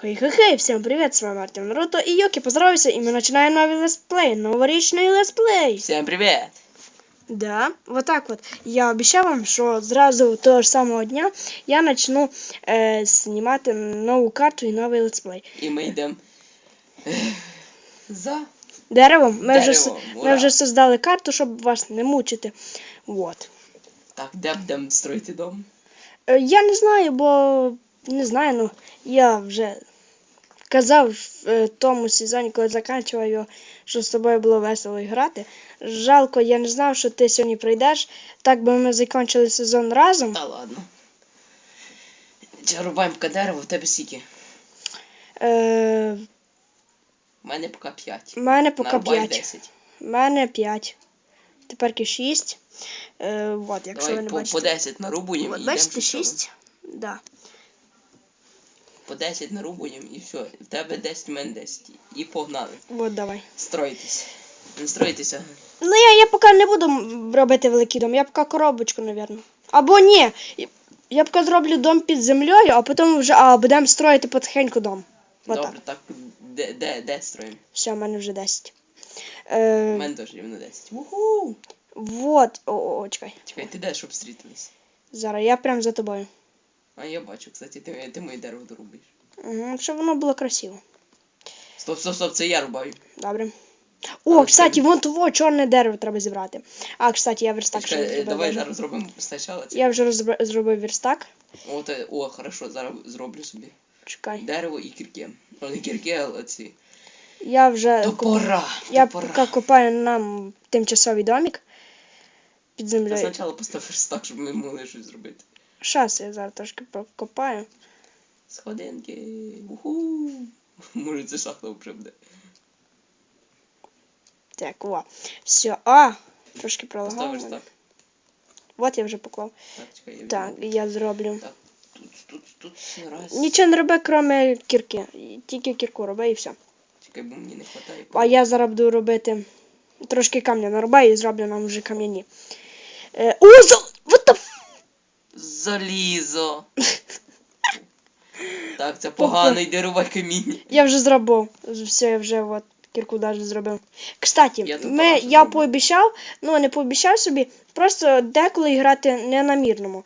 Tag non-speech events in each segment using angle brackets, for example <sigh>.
Хей-хей-хей, всем привет, с вами Артем Наруто и Йоки, поздоровайся, и мы начинаем новый летсплей, новорічний летсплей. Всем привет! Да, вот так вот. Я обіцяв вам, що зразу того ж самого дня я почну е, знімати нову карту і новий летсплей. І ми йдемо за Деревом. Ми, вже, с- Деревом, ми ура. вже создали карту, щоб вас не мучити. Вот. так, де будемо строїти дом. Е, Я не знаю, бо не знаю, ну я вже казав в е, тому сезоні, коли закінчував його, що з тобою було весело грати. Жалко, я не знав, що ти сьогодні прийдеш. Так би ми закінчили сезон разом. Та ладно. Рубаємо дерево, в тебе скільки? Е, У мене поки 5. в мене поки 5. У мене 5. Тепер 6. Е, от, якщо ви не по, по бачите. 10 нарубуємо От, бачите, 6. Да. По 10 нарубуємо і все. В тебе 10, в мене 10. І погнали. От давай. Строїтесь. Не строїтеся. Ну я, я поки не буду робити великий дом, я поки коробочку, напевно. Або ні. Я поки зроблю дом під землею, а потім вже а, будемо строїти потихеньку дом. Отак. Добре, так. Де, де, де строїмо? Все, в мене вже 10. У Е, мене теж рівно 10. Уху! вот. О, о, чекай. Чекай, ти де, щоб зустрітились? Зараз я прям за тобою. А я бачу, кстати, ти, ти моє дерево дорубиш. Угу, щоб воно було красиво. Стоп, стоп, стоп, це я рубаю. Добре. О, кстати, вон того чорне дерево треба зібрати. А, кстати, я верстак ще не зробив. давай зараз зробимо спочатку. це. Я вже зробив верстак. О, о, хорошо, зараз зроблю собі. Чекай. Дерево і кірки. Ну, не кірки, але ці. Я вже Топора. я топора. поки копаю нам тимчасовий домик під Та землею. спочатку поставиш так, щоб ми могли щось зробити. Щас я зараз трошки покопаю. Сходинки. Уху. <laughs> Може це шахта вже буде. Так, о. Все. А, трошки пролагав. Так. От я вже поклав. Так, чекай, я Так, я зроблю. Так, тут, тут, тут, раз. Нічого не роби, крім кірки. Тільки кірку роби і все. Чекай, бо мені не вистачає. А я зараз буду робити трошки камня нарубаю і зроблю нам вже кам'яні. Е, о, Залізо. <laughs> так, це погано, йди рубай каміння. Я вже зробив. Все, я вже от кірку навіть зробив. Кстати, Я тут ми, я пообіцяв, ну не пообіцяв собі, просто деколи грати не на мірному.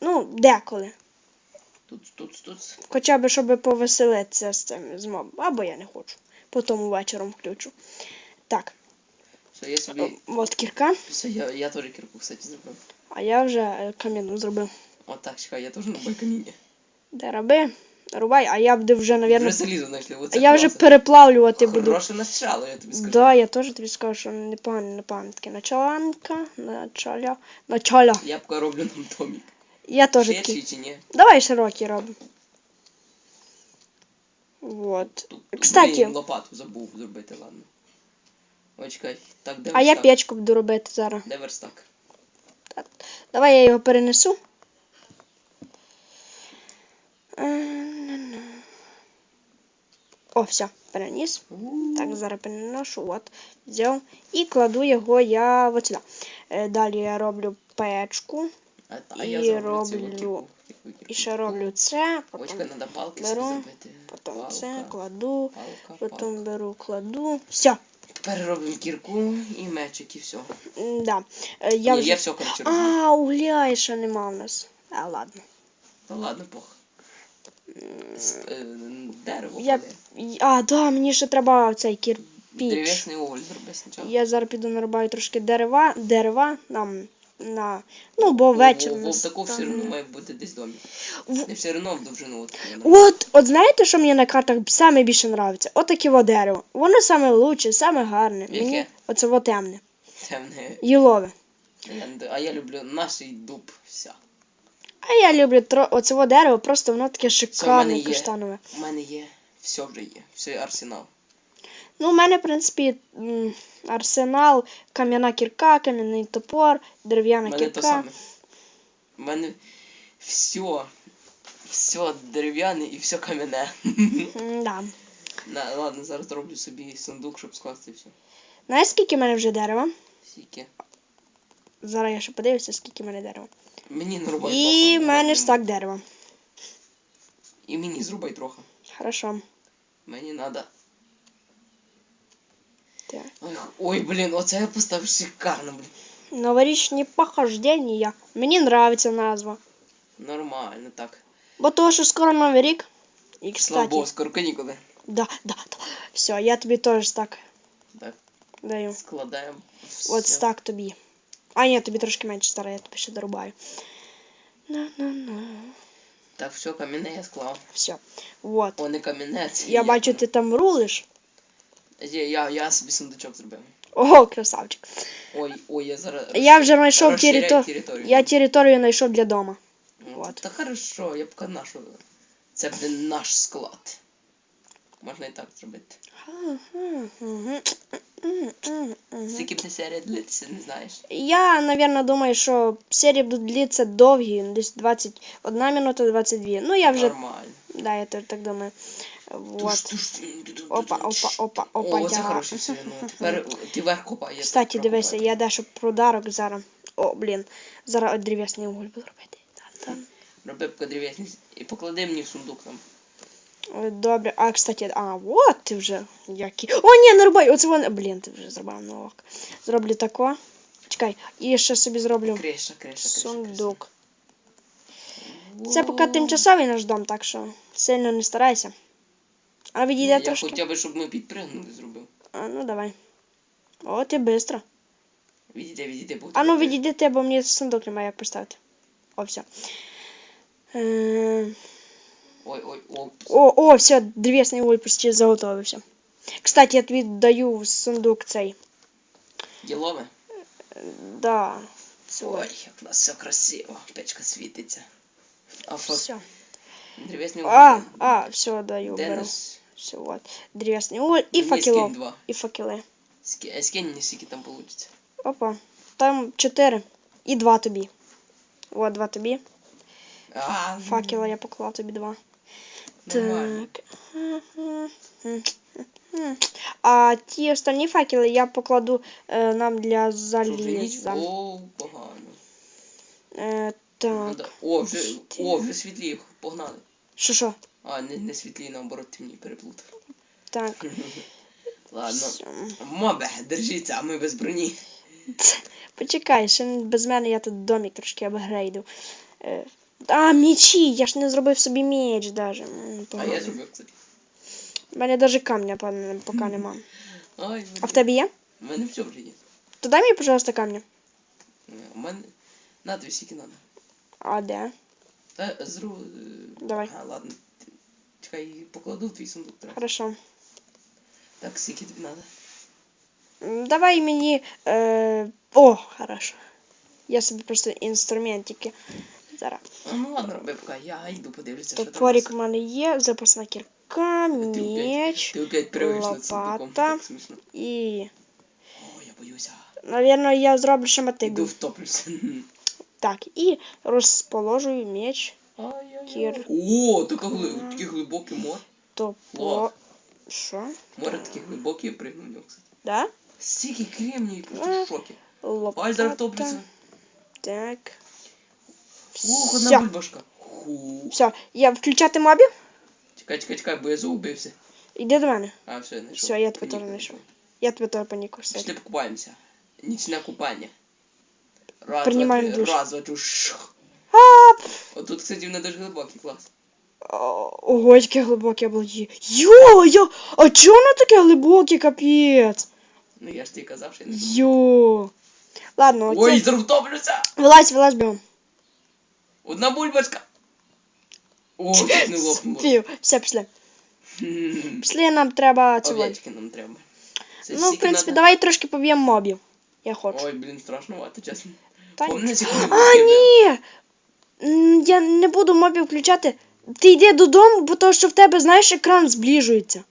Ну, деколи. Тут, тут, тут. Хоча б, щоб повеселитися з цим з моб. Або я не хочу. Потім вечором включу. Так, Все, я о, собі. от кірка, Все, я, я теж кірку, кстати, зробив. а я вже е, кам'яну зробив. От так, чекай, я теж рубаю каміння. Де роби, рубай, а я буду вже, Вже навірно, залізо знайшли, а я вже класно. переплавлювати буду. Хороше начало, я тобі скажу. Да, я теж тобі скажу, що непогане, непогане таке началанка, началя, началя. Я поки роблю нам домик. Я теж Ширший чи ні? Давай широкий робимо. Вот. Тут, тут, Кстати. блін, лопату забув зробити, ладно. Ой, чекай, так, де А я верстак? печку буду робити зараз. Де верстак? Давай я його перенесу. О, все, переніс. Так, зараз переношу, от, взяв. І кладу його я от сюди. Е, Далі я роблю печку. А, а і я роблю- І ще роблю це, потім, треба палки беру, потім Палка, це кладу, палка, потім палка. беру, кладу. Все. Тепер робимо кірку і мечик, і все. Да. Е, Я Ні, вже... я все, роблю. А, угля ще нема у нас. А, ладно. Та ладно, пох. Е, Дерево Я... А, да, мені ще треба цей кірпіч. Древесний уголь зроби спочатку. Я зараз піду нарубаю трошки дерева, дерева нам на. Ну, бо вечір. У нас таку все одно має бути десь домик. В- Не все одно в довжину от. От, от знаєте, що мені на картах саме більше подобається? От таке во дерево. Воно саме лучше, саме гарне. Яке? Мені оце во темне. Темне. Юлове. Я А я люблю наш дуб. Вся. А я люблю тро... оце дерево, просто воно таке шикарне, каштанове. У мене є. Все вже є. Все арсенал. Ну, у мене, в принципі, м, арсенал, кам'яна кірка, кам'яний топор, дерев'яна мене то кірка. саме. У мене все. Все дерев'яне і все кам'яне. Да. На, ладно, зараз зроблю собі сундук, щоб скласти все. Знаєш, скільки в мене вже дерева? Скільки. Зараз я ще подивлюся, скільки в мене дерева. Мені нарубай І в мене ж так дерева. І мені зрубай трохи. Хорошо. Мені надо. Так. Ой, ой, блін, оце я поставив шикарно, блін. Новорічні похождення. Мені нравиться назва. Нормально, так. Бо того, що скоро новий рік. І, Слава кстати, Богу, скоро канікули. да, да, да. Все, я тобі теж так Так, даю. складаємо. От Всё. так тобі. А ні, тобі трошки менше стара, я тобі ще дорубаю. На-на-на. Так, все, каміне я склав. Все. Вот. О, не камінець. Я бачу, ти там рулиш. Я, я, я собі сундучок зробив. Ого, красавчик. Ой, ой, я зараз. Я вже знайшов територію. територію. Я територію знайшов для дома. Ну, вот. Та хорошо, я поки нашу. Це буде наш склад. Можна і так зробити. Скільки буде серія длиться, не знаєш. Я, наверное, думаю, що серії будуть длитися довгі, десь 21 минута 22. Ну, я вже, Нормально. да, я теж так думаю. Вот. Опа, опа, опа, О, опа, я. хороший все. Ну, тепер ти вверх копай. я Кстати, тут дивися, прокопаю. я дещо подарок зараз. О, блін. Зараз древесний уголь буду робити. Та-та. Роби поки древесні і поклади мені в сундук там. Добре, а кстати, а, вот ти вже який. О, ні, не рубай, оце вони. Блін, ти вже зробив ну ок. Зроблю тако. Чекай, і ще собі зроблю Криша, криша, сундук. криша. Це поки тимчасовий наш дом, так що сильно не старайся. А відійде Я трошки. хоча б, щоб ми підпригнули зробив. А, ну давай. О, ти бистро. Відійде, відійде, бо А ну відійди ти, бо мені сундук немає як поставити. О, все. Е, Ой, ой, о. О, о, все, древесний уголь почти заготовився. Кстати, я тобі даю в сундук цей. Ділове? Да. Ой, як у нас все красиво. Печка світиться. А Все. древесний А, уголь. а, все, даю, Де беру. Все, вот. Древесний уголь і Мені факелов. скинь два. І факели. Ски- е, Скинь мені, скільки там получиться. Опа. Там чотири. І два тобі. Вот, два тобі. А, Факела я поклав тобі два. Нормально. Так. А ті останні факели я покладу е, нам для заліза. О, погано. Е, так. О, вже, о, вже світлі, погнали. Що що? А, не, не світлі, наоборот, темні, переплутав. Так. <laughs> Ладно. всьо. Мобе, держіться, а ми без броні. Почекай, ще без мене я тут домик трошки апгрейду. Е, а, мечі! Я ж не зробив собі меч даже. А я зробив, кстати. У мене даже камня поки нема. Ай, А в тебе є? У мене все вже є. То дай мені, пожалуйста, камня. Е, У мене... На тобі скільки надо. А де? Та зру... Давай. А, ладно. Чекай, покладу в твій сундук. треба. Хорошо. Так, скільки тобі надо? Давай мені. Е... О, хорошо. Я собі просто інструментики. Зараз. Ну ладно, роби. Я йду подивлюся, що там. Топорик у мене є, запасна кірка, меч лопата. І. О, я боюся. Навірно, я зроблю ще Іду втоплюся. Так, і розположую меч, Кір. О, таке гли... таке глибоке топо. Що? Море таке глибоке, я пригнув в нього, кстати. Да? Стільки кремній, просто в шокі. Лопата. Ай, зараз втоплюся. Так. Ух, одна Все. бульбашка. Ху. Все, я включати мобів? Чекай, чекай, чекай, бо я загубився. Іди до мене. А, все, знайшов. Все, я тебе Ні, теж ні, знайшов. Я тебе теж паніку. Пішли покупаємося. Нічне купання. Раз, Приймаємо два, три, душ. раз, два, три, шух. А, Отут, кстати, вони дуже глибокий, клас. О, Ого, яке глибоке обладі. Йо, йо, а чого воно таке глибоке, капець? Ну я ж тобі казав, що я не. Йо. Ладно, окей. Ой, зараз втоплюся! Вилазь, вилазь, бігом. Одна бульбашка. О, тут не лопнуло. Пів. Все, пішли. Пішли, нам треба цього. Овечки нам треба. Це Ну, в стільки принципі, надо? давай трошки поб'ємо мобів. Я хочу. Ой, блін, страшновато, чесно. Та ні. Помниш, як ми А, були, ні! М, Я не буду мобів включати. Ти йди додому, бо то, що в тебе, знаєш, екран зближується.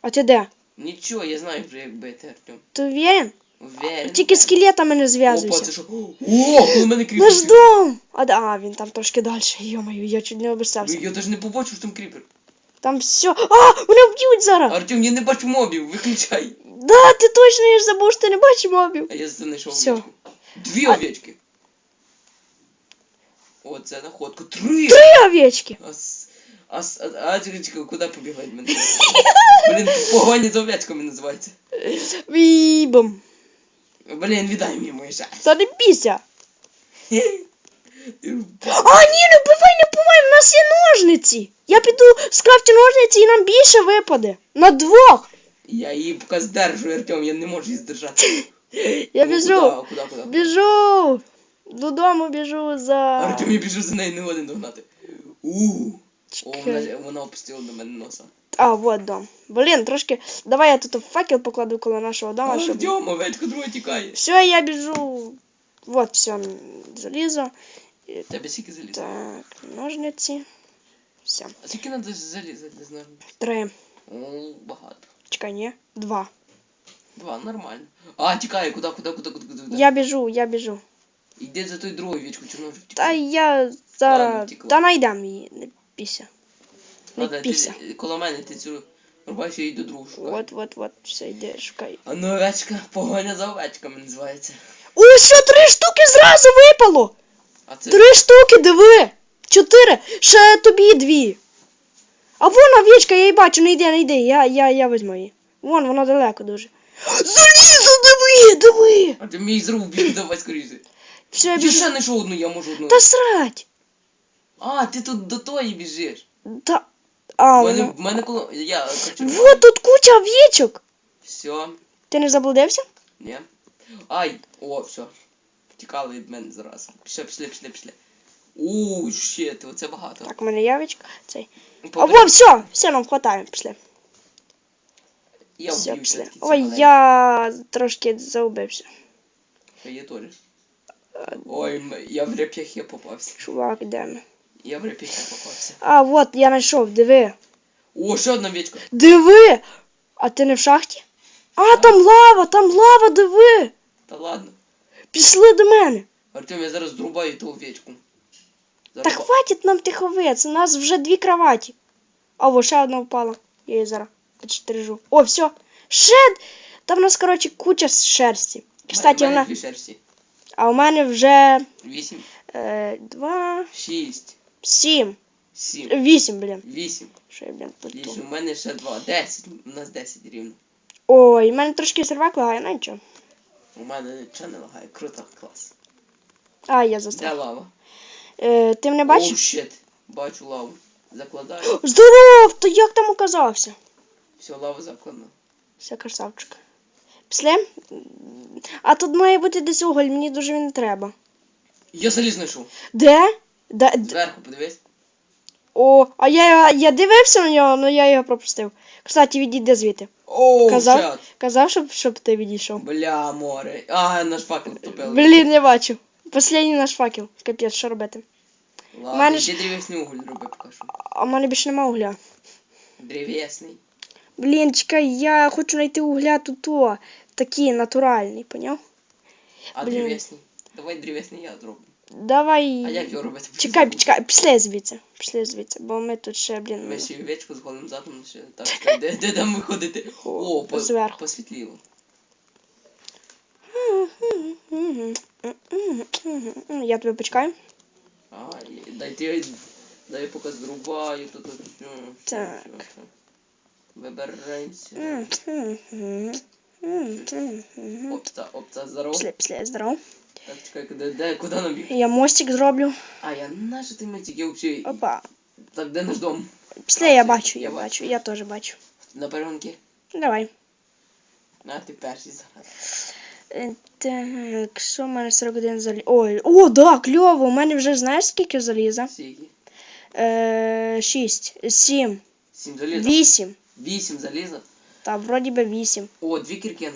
А ти де? Нічого, я знаю вже, як бити, Артем. Ти уверен? Уверен. Тільки скелетами не Опа, зв'язуйся. що? О, коли мене кріпер. Наш дом! А, да, а, він там трошки далі. Йо-моє, я чуть не обіцявся. Я навіть не побачив, що там кріпер. Там все. А! Мене вб'ють зараз! Артем, я не бачу мобів, виключай. Да, ти точно я ж забув, що ти не бачиш мобів. А я знайшов Всё. овечку. Дві А- овечки. О, це находка. Три! Три овечки! А с- А, с- а, а куди побігла від мене? Блін, погоні за овечками називається. Вібом. Блін, віддай мені моє щастя. Та не бійся. <laughs> А, ні, не вбивай, не вбивай, у нас є ножниці. Я піду скрафтю ножниці і нам більше випаде. На двох. Я її поки здержу, Артем, я не можу її здержати. <laughs> Я Ну, біжу. Куди, куди, куди? Біжу. Додому біжу за. Артем, я біжу за нею, не годин догнати. У. О, Чекай. вона, вона опустила до мене носа. А, вот дом. Блін, трошки. Давай я тут факел покладу коло нашого дома, щоб. Артем, овечка друга тікає. Все, я біжу. Вот, все, м, залізо. Тебе скільки заліз? Так, ножниці. Все. А скільки треба залізати, не знаю. Три. О, багато. Чекай, ні. Два. Два, нормально. А, тікає, куди, куди, куди, куди, куди? Я біжу, я біжу. Йди за той другою вічку, чорножик Та тікає. я Ладно, зараз. втекла. Та найдам її, не піся. Не Ладно, піся. ти, коло мене ти цю рубаєш, я йду другу шукаю. От, от, от, все, йди, шукай. А ну овечка, погоня за овечками називається. О, що, три штуки зразу випало! А це Три штуки, диви! Чотири, ще тобі дві. А вон овечка, я її бачу, не йди, не йди, я, я, я візьму її. Вон, вона далеко дуже. Залізо, диви, диви! А ти мій зруб біг, давай скоріше. Все, я Я біжу. ще знайшов одну, я можу одну. Та срать! А, ти тут до тої біжиш. Та... А, мене, ну... мене коло... Я, короче, Вот тут куча овечок. Все, Ти не заблудився? ні. Ай, о, все. Втікали від мене зараз. Пішли, пішли, пішли, пішли. Ууу, щет, оце багато. Так, у мене явочка. Цей. А Побери- все, все, нам хватає, пішли. Я все, пішли. Ой, цього я трошки заубився. Та Я теж. Ой, я в реп'яхе попався. Чувак, де ми? Я в реп'яхе попався. А, от, я знайшов, диви. О, ще одна овечка. Диви! А ти не в шахті? А, там лава, там лава, диви! Та ладно. Пішли до мене. Артем, я зараз зрубаю ту овечку. Та Зараз... хватить нам тих овець, у нас вже дві кроваті. А, во, ще одна впала. Я її зараз підштрижу. О, все. Ще! Там у нас, коротше, куча шерсті. Кстати, У мене вона... дві шерсті. А у мене вже Вісім, е, два, шість, сім, сім, вісім, блін. вісім. Що я, блін, Вісім. У мене ще два. Десять. У нас десять рівно. Ой, у мене трошки сервак лагає, ну нічого. У мене нічого не лагає. Круто, клас. А, я Де лава? Е, ти мене Оу, бачиш? щет. Бачу лаву. Закладаю. Здоров! То як там оказався? Все, лава закладена. Все, красавчик. Після? А тут має бути десь уголь, мені дуже він не треба. Я заліз знайшов. Де? Де? Д- Зверху подивись. О, а я, я дивився на нього, але я його пропустив. Кстати, відійди звідти. Оу, Казав? щет. Казав, щоб, щоб ти відійшов. Бля, море. А, наш факел втопили. Блін, не бачу. Последній наш факел. Капець, що робити? Ладно, мене ж- йди древесний уголь роби поки що. А в мене більше нема угля. Древесний. Блін, чекай, я хочу знайти угля тут, о, такий натуральний, поняв? А Блін. древесний? Давай древесний я зроблю. Давай. А як його робити? Чекай, чекай, пішли звідси. Пішли звідси, бо ми тут ще, блін. Ми ще й овечку з голим задом ще. Так, де, де там виходити? О, по, Зверху. посвітліло. Я тебе почекаю. А, дай ти, дай поки зрубаю, тут Так. Вибираємося. Опта, опта, здоров. Пішли, пішли, здоров. Так, чекай, де, де, куди нам біг? Я мостик зроблю. А, я наша ти метик, я взагалі... Опа. Так, де наш дом? Пішли, я бачу, я бачу, я теж бачу. На перегонки? Давай. А, ти перший зараз. Е, Так, що в мене 41 заліза? Ой, о, да, кльово, у мене вже знаєш скільки заліза? Скільки? Е, 6, 7, Сім заліза? 8. Вісім заліза? Та, вроді би 8. О, дві кірки.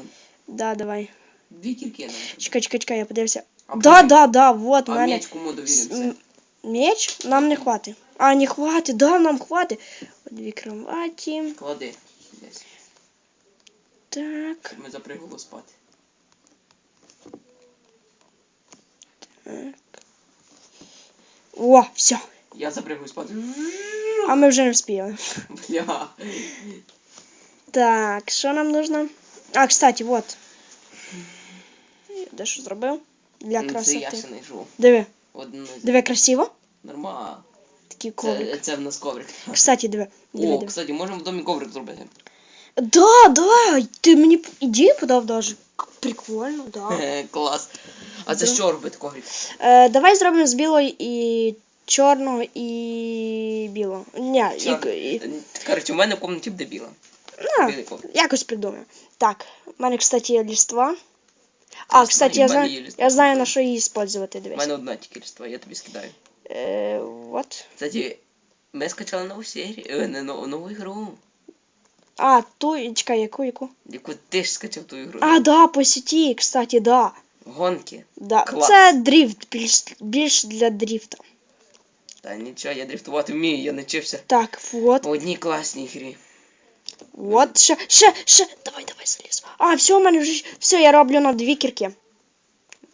Да, давай. Дві кірки нам. Чекай, чекай, чекай, я подивився. А Да, да, да, вот, А мене. меч кому довіримося? Меч? Нам не хватить. А, не хватить, да, нам хватить. Дві кроваті. Клади. Десь. Так, Щоб Ми запригали спати. так. О, все. Я запригаю спати. А ми вже не вспіли. Бля. Так, що нам нужно? А, кстати, вот. Я Дещо зробив. Для Ну, Це я ще знайшов. Диви. Одну. Диви красиво. Нормально. Такий коврик. це це в нас коврик. Кстати, диви. диви, О, диви. кстати, можемо в домі коврик зробити. Да, да, ти мені ідею подав даже. Прикольно, да. Клас. А це Да. що робити коврик? Е, давай зробимо з білого і чорного і білого. Ні, і, Коротше, у мене в кімнаті буде біла. Білий якось придумаємо. Так, в мене, кстати, є ліства. А, кстати, я знаю, я знаю на що її использувати, У мене одна тільки ліства, я тобі скидаю. Е, от. Кстати, ми скачали нову серію, е, не нову, нову ігру. А, ту, чекай, яку, яку? Яку ти ж скачав ту ігру. А, да, по сеті, кстати, да. Гонки. да. Клас. Це дрифт, більш, більш для дрифта. Та нічого, я дрифтувати вмію, я навчився Так, вот, в одній класній грі. Вот, ще, ще, ще, давай, давай, заліз. А, все, у мене вже, все, я роблю на дві кірки.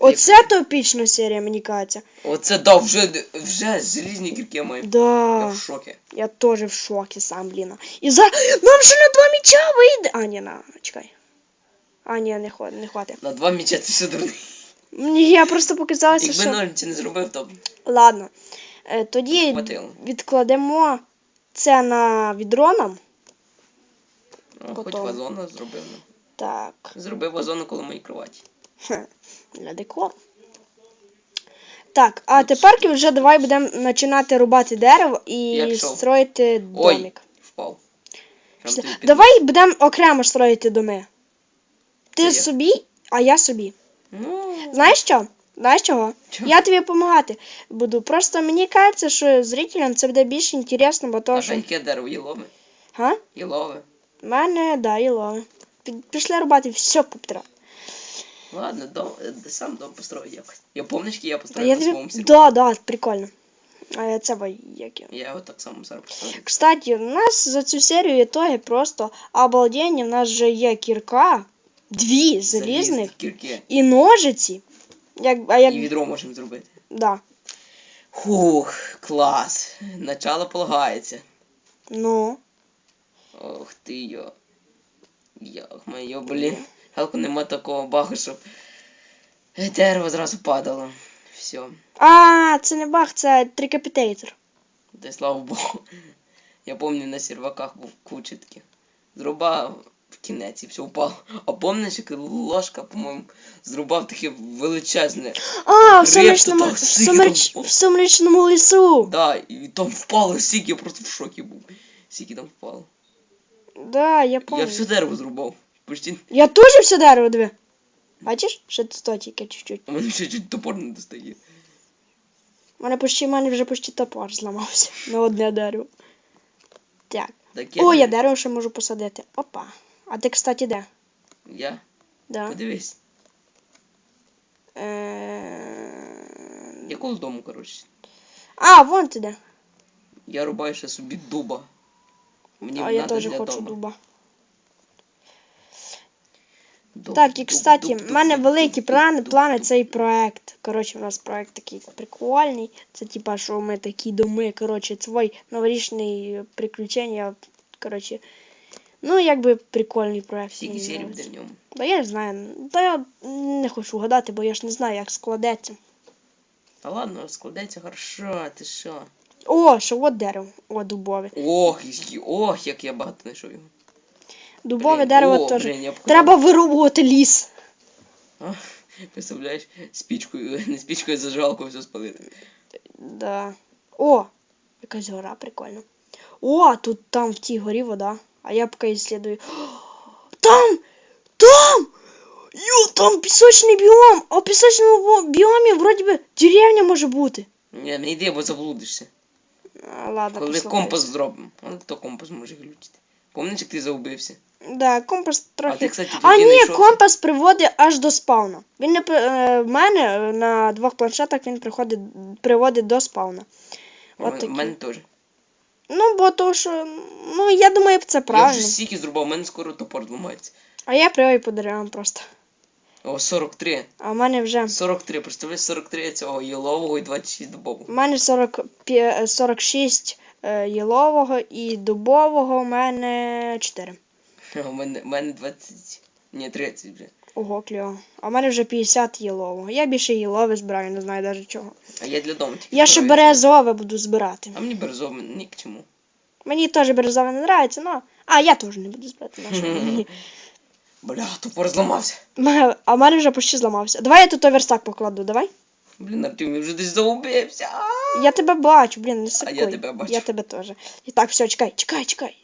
Оце топічна серія, мені кажеться. Оце да, вже, вже залізні кірки маємо. Я в шокі. я теж в шокі сам, блін. І за... Нам ще на два м'яча вийде. А, ні, на, чекай. А, ні, не, хват, не хватить. На два м'яча ти ще дурний. Мені я просто показалося, Якби що... ножниці не зробив, то Ладно. Е, Тоді хватило. відкладемо це на відро нам. Ну, Хоч вазону зробив. Так. Зробив вазону коло моєї кроваті. Хе, <laughs> Для декору. Так, а тепер вже давай будемо починати рубати дерево і Я пішов. строїти Ой, домик. впав. Прям Все. тобі під- Давай будемо окремо строїти доми. Ти Це собі, а я собі. Ну, Знаєш що? Знаєш чого? Чого? Я тобі допомагати буду. Просто мені кажеться, що зрителям це буде більш інтересно, бо то, а що. яке дерево єлове? Га? Єлове. Мене, да, і лови. Пішли рубати все поптра. Ладно, дом, е, сам дом построю якось. Я помнички, я построю я на своєму сірку. Да, да, прикольно. А це бо як його. Я його так само зараз построю. Кстати, у нас за цю серію ітоги просто обалденні. У нас вже є кірка, дві залізних кірки. і ножиці. Як, а як... І відро можемо зробити. Да. Хух, клас. Начало полагається. Ну. Ох ти йо. Йох моє, блін. Галку нема такого багу, щоб дерево зразу падало. Все. А, це не баг, це трикапітейтер. Та й слава Богу. Я пам'ятаю, на серваках був куча таких. Зрубав в кінець і все впало. А пам'ятаєш, як ложка, по-моєму, зрубав таке величезне. А, в Крепко сумеречному, в, там- в сумеречному лісу. Да, і там впало стільки, я просто в шокі був. Скільки там впало. Да, я помню. Я все дерево зрубав. Почти. Я теж все дерево диви. Бачиш? Ще тут тільки чуть-чуть. У мене ще чуть топор не достає. У мене почти, в мене вже почти топор зламався <laughs> на одне дерево. Так. Так О, я я, дерево ще можу посадити. Опа. А ти, кстати, де? я. Да. Подивись. Е... Якого з дому, коротше. А, вон ти де. Я рубаю ще собі дуба. Мені А я теж хочу дома. дуба. Дуб, Так, і кстати, в мене великі плани, плани цей проект. Коротше, у нас проект такий прикольний. Це типа, що ми такі доми, коротше, свій новорічний приключення. Коротше. Ну, якби прикольний проект. Скільки серій буде в ньому? Та я не знаю. Та я не хочу гадати, бо я ж не знаю, як складеться. Та ладно, складається хорошо, ти що? О, що от дерево. О, дубове. Ох, ох, як я багато знайшов його. Дубове Блін, дерево теж. Треба вирубувати ліс. А, Представляєш, спічкою, не спічкою, а зажигалкою все спалити. Да. О, якась гора прикольна. О, тут там в тій горі вода. А я поки ісследую. <gasps> Там! Там! Йо, там пісочний біом! А в пісочному біомі вроді би деревня може бути. Ні, не йди, бо заблудишся. А, ладно, Коли компас зробимо, то компас може глючити. Помниш, як ти загубився? Да, компас трохи. А ти, кстати, А ні, знайшов- компас приводить аж до спауна. Він не при- е, в мене е, на двох планшетах він приходить, приводить до спауна. У От мене- такі. Мене теж. Ну, бо то, що. Ну, я думаю, це Я правильно. вже стільки зрубав, у мене скоро топор зламається. А я привою по деревам просто. О, 43. А в мене вже. 43, представляєш, 43 цього єлового і 26 У мене 40, 46 е, єлового і дубового у мене 4. <laughs> У мене, у мене 20. Ні, 30 вже. Ого, кльово. А в мене вже 50 єлового. Я більше єлове збираю, не знаю навіть чого. А я для дому тільки Я ще збираю. березове буду збирати. А мені березове ні к чому. Мені теж березове не нравиться, но. А, я теж не буду збирати. Мені- <laughs> Бля, тупор зламався. А в мене вже почти зламався. Давай я тут верстак покладу, давай. Блін, Артем, я вже десь загубився. Я тебе бачу, блін, не сикуй. я тебе бачу. Я тебе теж. І так, все, чекай, чекай, чекай.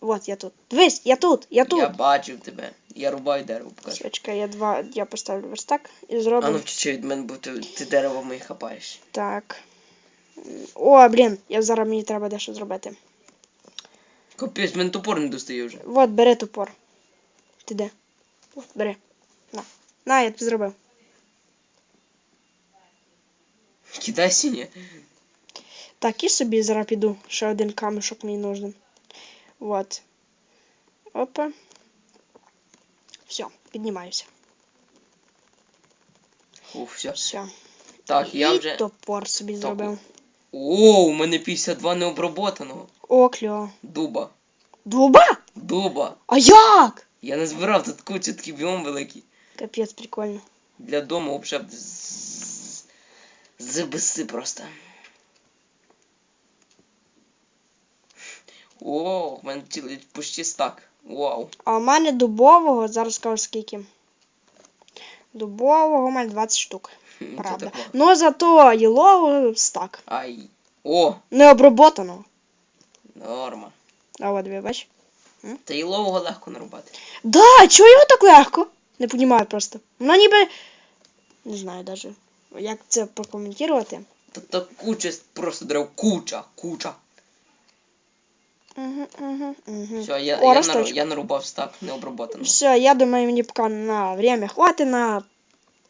Вот я тут. Дивись, я тут, я тут. Я бачив тебе. Я рубаю дерево, покажу. Все, чекай, я два. Я поставлю верстак і А ну втічи від мене, бо ти, ти дерево моє хапаєш. Так. О, блін, я зараз мені треба дещо зробити. Капець, мене топор не достає вже. Вот, бери топор. Ти де? От, бери. На. На, я тобі зробив. Кидай синє. Так, і собі зараз піду. Ще один камешок мені нужен. Вот. Опа. Все, піднімаюся. Ух, все. Все. Так, я і вже. топор собі зробив. О, у мене 52 необработаного. О, кльово. Дуба. Дуба? Дуба. А як? Я не збирав тут кучу такий біом великий. Капець, прикольно. Для дому взагалі забеси просто. О, в мене цілий почти стак. Вау. А в мене дубового, зараз скажу скільки. Дубового у мене 20 штук. Правда. Ну зато єлового стак. Ай. О, Не оброботаного. норма. А от ви бач. Та і лового легко нарубати. Да, чого його так легко? Не понімаю просто. Воно ніби. Не знаю даже. Як це прокоментувати. Та та куча просто дерев, куча, куча. Угу, угу, угу. Все, я, О, я, нару, я нарубав стак необработаного. Все, я думаю, мені поки на время хватить на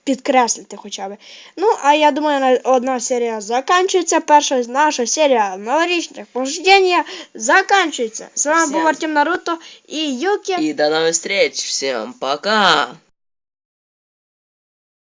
підкреслити хоча б. Ну, а я думаю, на одна серія закінчується. Перша наша серія новорічних похождення закінчується. З вами Всем. був Артем Наруто і Юкі. И до новых встреч. Всем пока.